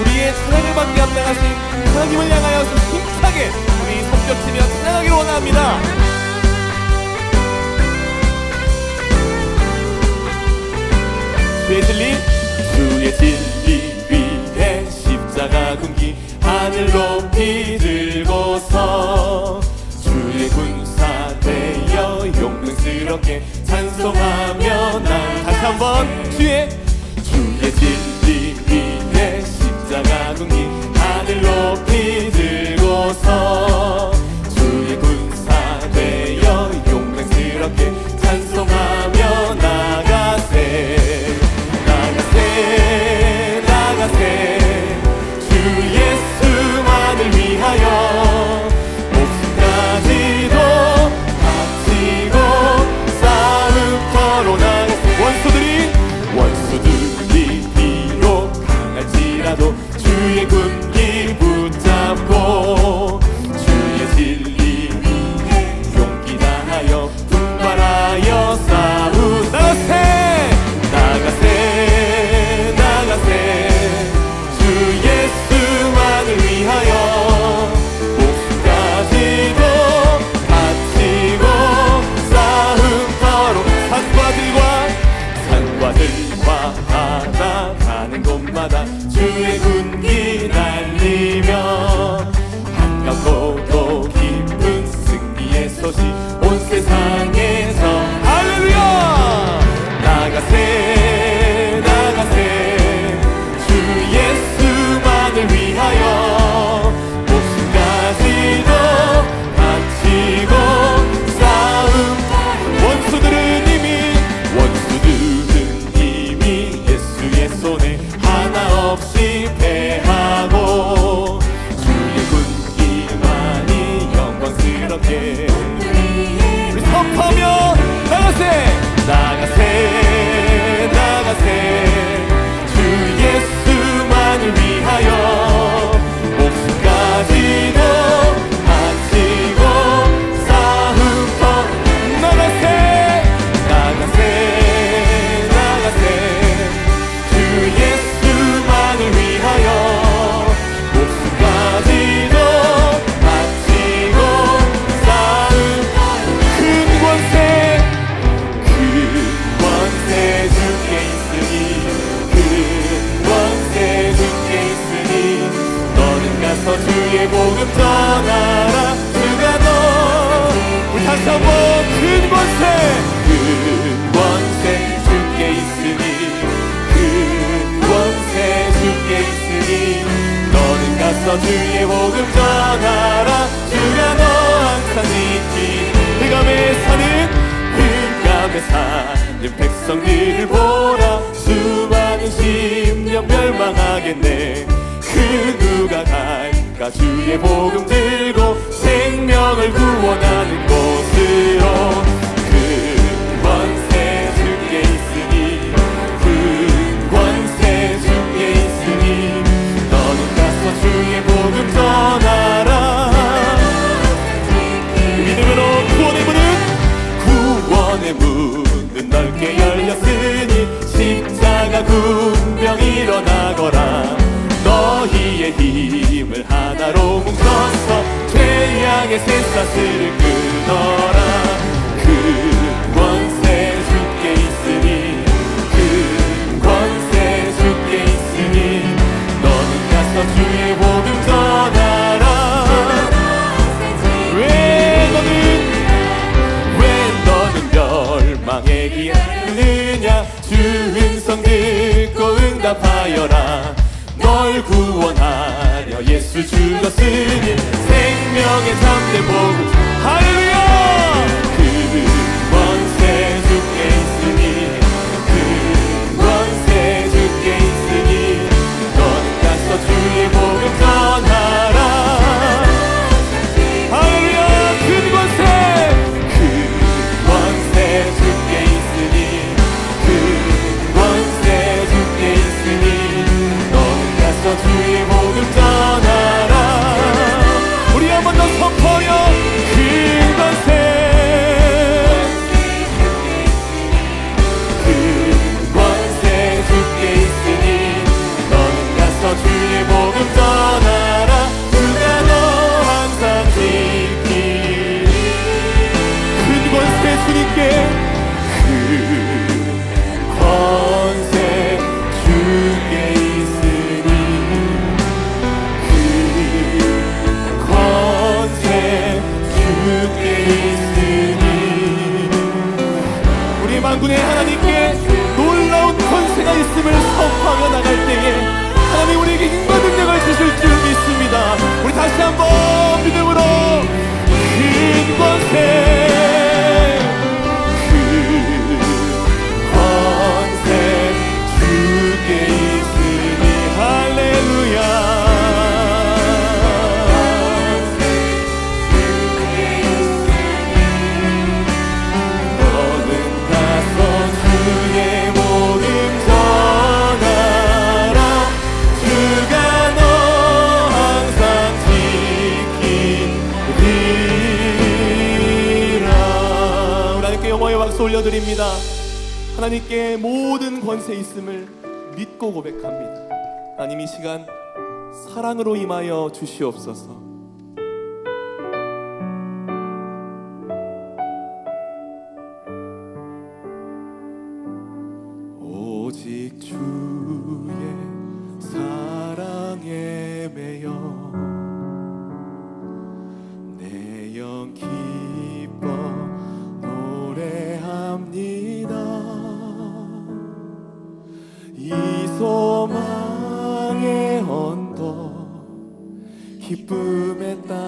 우리의 사랑을 받게 감당할 수 있는 하나님을 향하여 힘차게 우리 손뼉치며 찬양하기 원합니다. 주의 진리 주의 진리 위에 십자가 군기 하늘 높이 들고서 주의 군사 되어 용맹스럽게 찬송하며 난 다시 한번 주의 주의 진리 comigo. 축복하며 나가세 너 주의 복음 전하라 주가 너 항상 있기 흑암에 사는 흑암에 사는 백성들을 보라. 수많은 심령 멸망하겠네. 그 누가 갈까? 주의 복음 들고 생명을 구원하는 곳을 구원하려 예수 죽었으니 생명의 참된 복을 할렐루야. the. 올려드립니다. 하나님께 모든 권세 있음을 믿고 고백합니다. 하나님 이 시간 사랑으로 임하여 주시옵소서. 오직 주의 ひっめた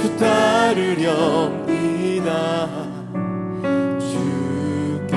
주 따르렵니다. 주께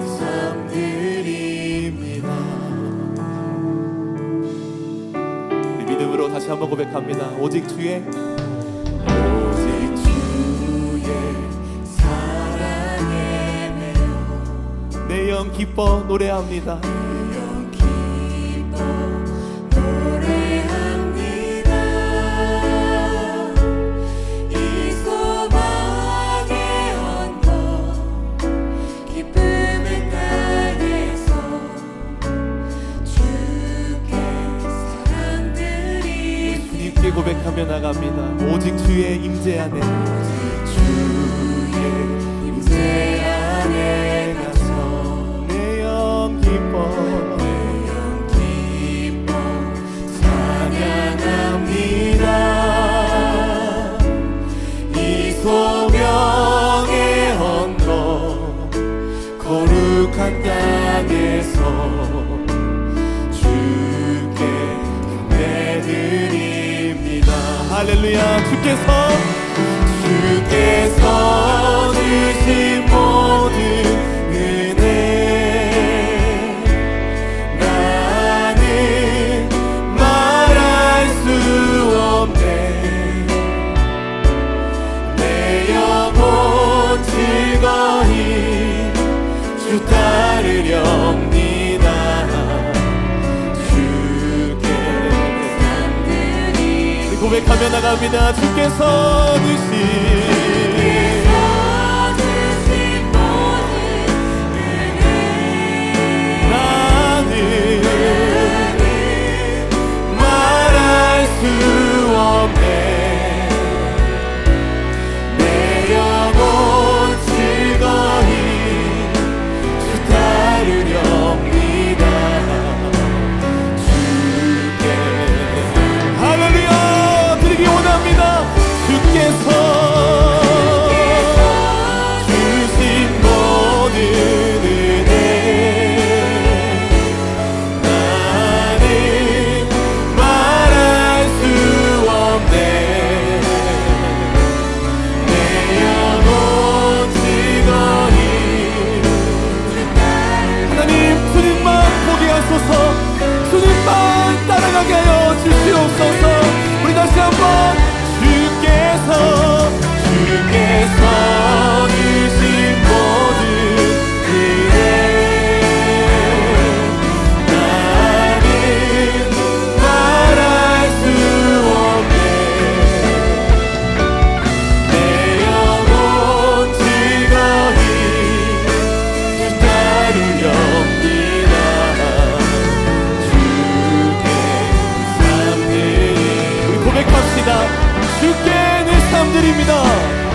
그삶 드립니다. 믿음으로 다시 한번 고백합니다. 오직 주의 내 영 기뻐 노래합니다. 함께 고백하며 나갑니다. 오직 주의 임재 안에 주의 임재 안에 가서 내염 기뻐. 감사합니다. 주께서 주신 주께 내 삶 드립니다.